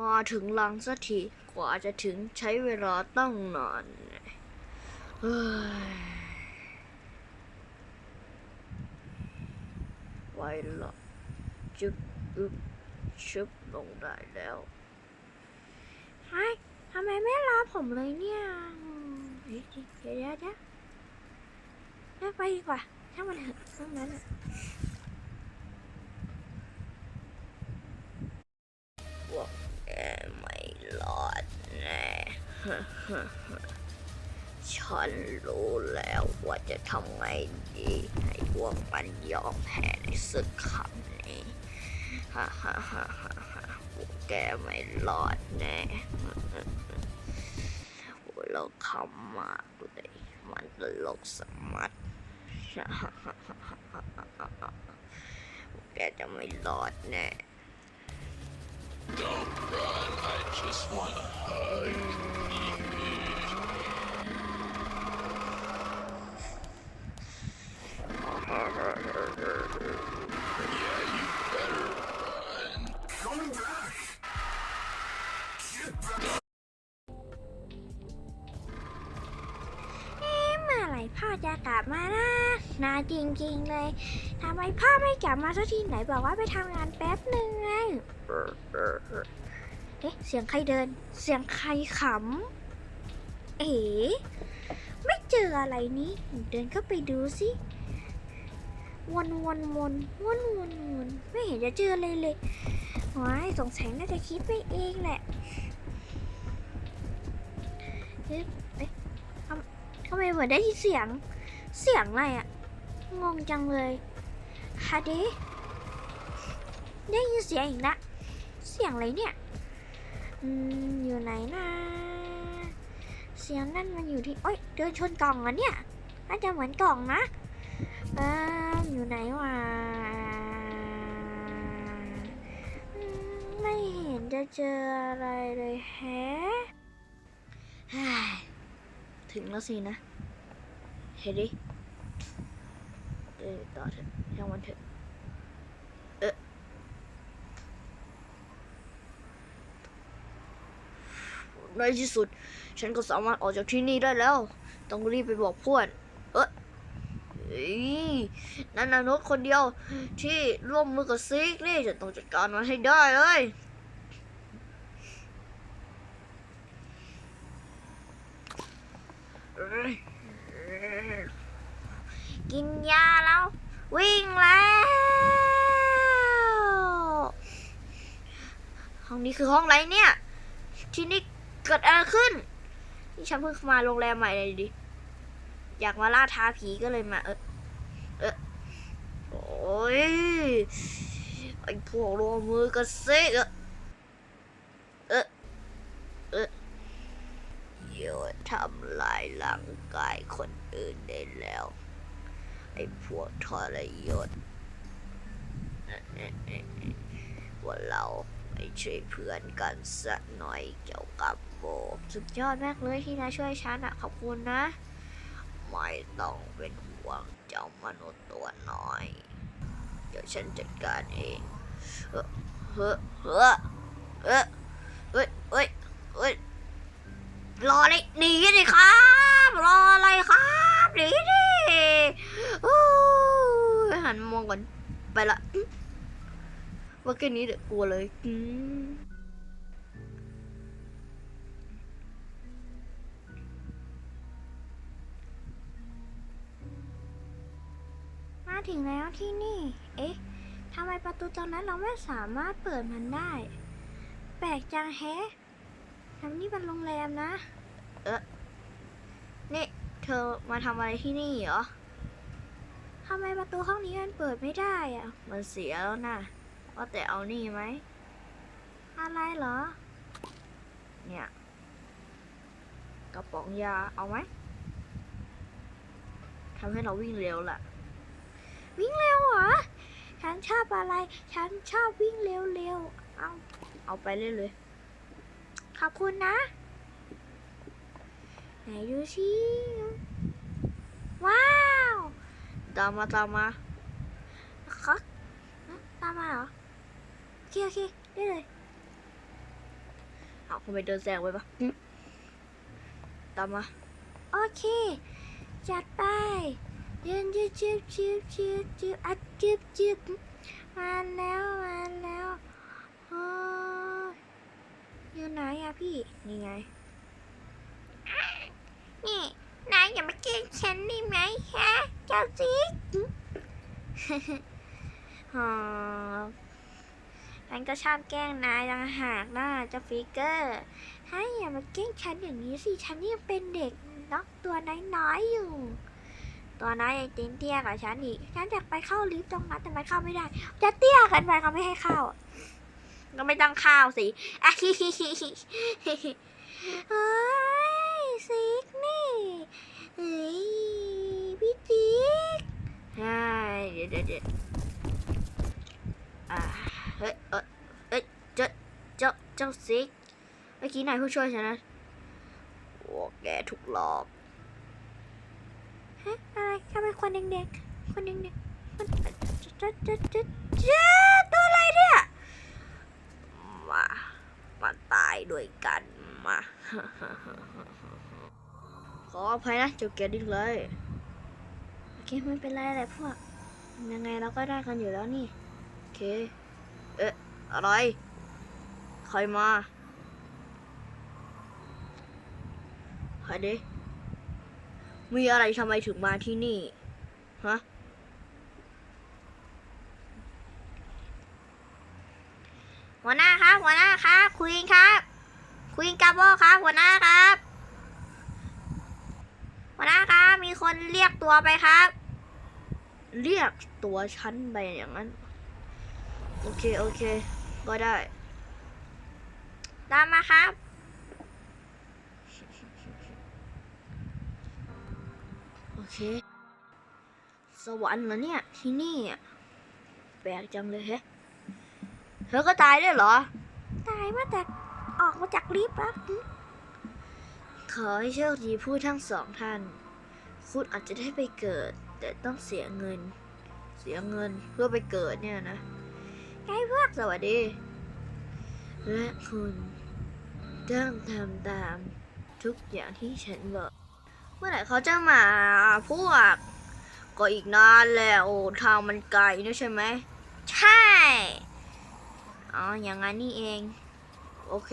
มาถึงลังสักทีกว่าจะถึงใช้เวลาตั้งนานเฮ้ยไว้ละจึบอึบชึบลงได้แล้วไอ้ทำไมไม่รอผมเลยเนี่ยเฮ้ยเดี๋ยวเดี๋ยวเดี๋ยวเดี๋ยวไปดีกว่าถ้ามันเถอะตรงนั้นอะ ฉันรู้แล้วว่าจะทำไงดีให้พวกมันยอมแพ้ในศึกครั้งนี้ฮ่าฮ่แกไม่รอดแน่พอกเราขำมากเลยมันตลกสมัดฮ่ฮ่าฮ่าฮ่าแกจะไม่รอดแน่ Don't run, I just wanna hug you. Yeah, you better run. Coming back. เอ๊ะเมื่อไหร่พ่อจะกลับมานะ นานจริงๆเลยทำไมพ่อไม่กลับมาสักทีไหนบอกว่าไปทำงานแป๊บหนึ่งไงเอ๊ะเสียงใครเดิน เสียงใครขำ เอ๋ไม่เจออะไรนี้ เดินเข้าไปดูสิวนวนวนวนวนวนไม่เห็นจะเจอเลยเลยว้ายสงสัยน่าจะคิดไปเองแหละเอ๊ะเอ๊ะทำทำไมเหมือนได้ยินเสียง เสียงอะไรอะ งงจังเลยฮะเดได้ยินเสียงอีกละเสียงอะไรเนี่ย อืม อยู่ไหนนะเสียงนั่นมันอยู่ที่โอ๊ยเดินชนกล่องเหรอะเนี่ยน่าจะเหมือนกล่องนะเอ่ออยู่ไหนวะไม่เห็นจะเจออะไรเลยแฮะถึงแล้วสินะ เฮ้ยดิ ออต่อเถอะช่างมันเถอะเออในที่สุด ฉันก็สามารถออกจากที่นี่ได้แล้ว ต้องรีบไปบอกเพื่อนเอ้ยนั่นนะนกคนเดียวที่ร่วมมือกับซิกนี่จะต้องจัดการมันให้ได้เลยเอ้ย กินยาแล้ว วิ่งแล้ว ห้องนี้คือห้องอะไรเนี่ย ที่นี่เกิดอะไรขึ้น นี่ฉันเพิ่งมาโรงแรมใหม่เลยดิ อยากมาล่าท้าผีก็เลยมา เออเออโอ้ยไอพวกรวมมือกันซิเออเออเออหยุดทำลายร่างกายคนอื่นได้แล้ว ไอพวกทรยศว่าเราไม่ใช่เพื่อนกันสักหน่อยเกี่ยวกับโบสุดยอดมากเลยที่นายช่วยฉันอะขอบคุณนะ ไม่ต้องเป็นห่วงเจ้ามนุษย์ตัวน้อย เดี๋ยวฉันจัดการเองเฮ้อเฮ้อเฮ้อเฮ้อเฮ้ยเฮ้ยเฮ้ยรอเลยหนีดิครับ รออะไรครับหนีดิโอ้ย หันมามองก่อนไปละอื้อว่าแค่นี้เด็กกลัวเลยอืมมาถึงแล้วที่นี่ เอ๊ะทำไมประตูตรงนั้นเราไม่สามารถเปิดมันได้ แปลกจังแฮะทำนี่เป็นโรงแรมนะนี่เธอมาทำอะไรที่นี่เหรอ ทำไมประตูห้องนี้มันเปิดไม่ได้อะมันเสียแล้วนะว่าแต่เอานี่ไหม อะไรเหรอ เนี่ยกระป๋องยาเอาไหมทำให้เราวิ่งเร็วล่ะ วิ่งเร็วเหรอ ฉันชอบอะไร ฉันชอบวิ่งเร็วๆ เอาเอาไปเรื่อยเลยขอบคุณนะ ไหนดูสิ ตามมาตามมาคะตามมาเหรอโอเคโอเคได้เลยเอาทำไมเดินแซงไว้ปะหึตามมาโอเคจัดไปยืนยืดจืบจืบจืบจืบอัดจืบจืบมาแล้วมาแล้วโอ้ยอยู่ไหนอะพี่นี่ไงนี่นายอย่ามาเกลียดฉันได้ไหมฮะ เจ้าซีกฮะฉันก็ชอบแกล้งนายต่างหากนะเจ้าฟิกเกอร์ให้อย่ามาแกล้งฉันอย่างนี้สิ ฉันยังเป็นเด็กนักตัวน้อยๆอยู่ ตัวน้อยไอ้ตีนเตี้ยกว่าฉันอีก ฉันอยากไปเข้าลิฟต์ตรงนั้นแต่มันเข้าไม่ได้ จะเตี้ยกันไปเขาไม่ให้เข้า ก็ไม่ต้องข้าวสิอะฮิฮิฮิฮิเฮ้ยซิกนี่เฮ้ยพี่จิ๊ก ใช่เดี๋ยวเดี๋ยวเดี๋ยวอ่าเฮ้ยเออเอ้ยเจ้าเจ้าเจ้าซิกเมื่อกี้นายผู้ช่วยฉันนะโอ้แกถูกหลอกฮะอะไรทำไมคนแดงๆคนแดงๆคนจะจะจะจะจะตัวอะไรเนี่ยมามาตายด้วยกันมาขออภัยนะเจ้าแกดิ้งเลยโอเคไม่เป็นไรแหละพวก ยังไงเราก็ได้กันอยู่แล้วนี่โอเค เอ๊ะอะไรใครมาใครดิมีอะไรทำไมถึงมาที่นี่ ฮะ หัวหน้าครับ หัวหน้าครับคุยครับคุยกับโบครับ หัวหน้าครับ หัวหน้าครับ มีคนเรียกตัวไปครับ เรียกตัวฉันไปอย่างนั้น โอเค โอเค ก็ได้ ตามมาครับ โอเค สวรรค์เหรอเนี่ย ที่นี่อะแปลกจังเลยแฮะเธอก็ตายได้วยเหรอ ตายมาแต่ออกมาจากลิฟต์ครับขอให้โชคดีผู้ทั้งสองท่าน คุณอาจจะได้ไปเกิด แต่ต้องเสียเงิน เสียเงินเพื่อไปเกิดเนี่ยนะไงพวกสวัสดี และคุณต้องทำตามทุกอย่างที่ฉันบอก เมื่อไหร่เขาจะมาพวก ก็อีกนานแล้วทางมันไกลนะใช่ไหม ใช่ อ๋อ อย่างนั้นนี่เอง โอเค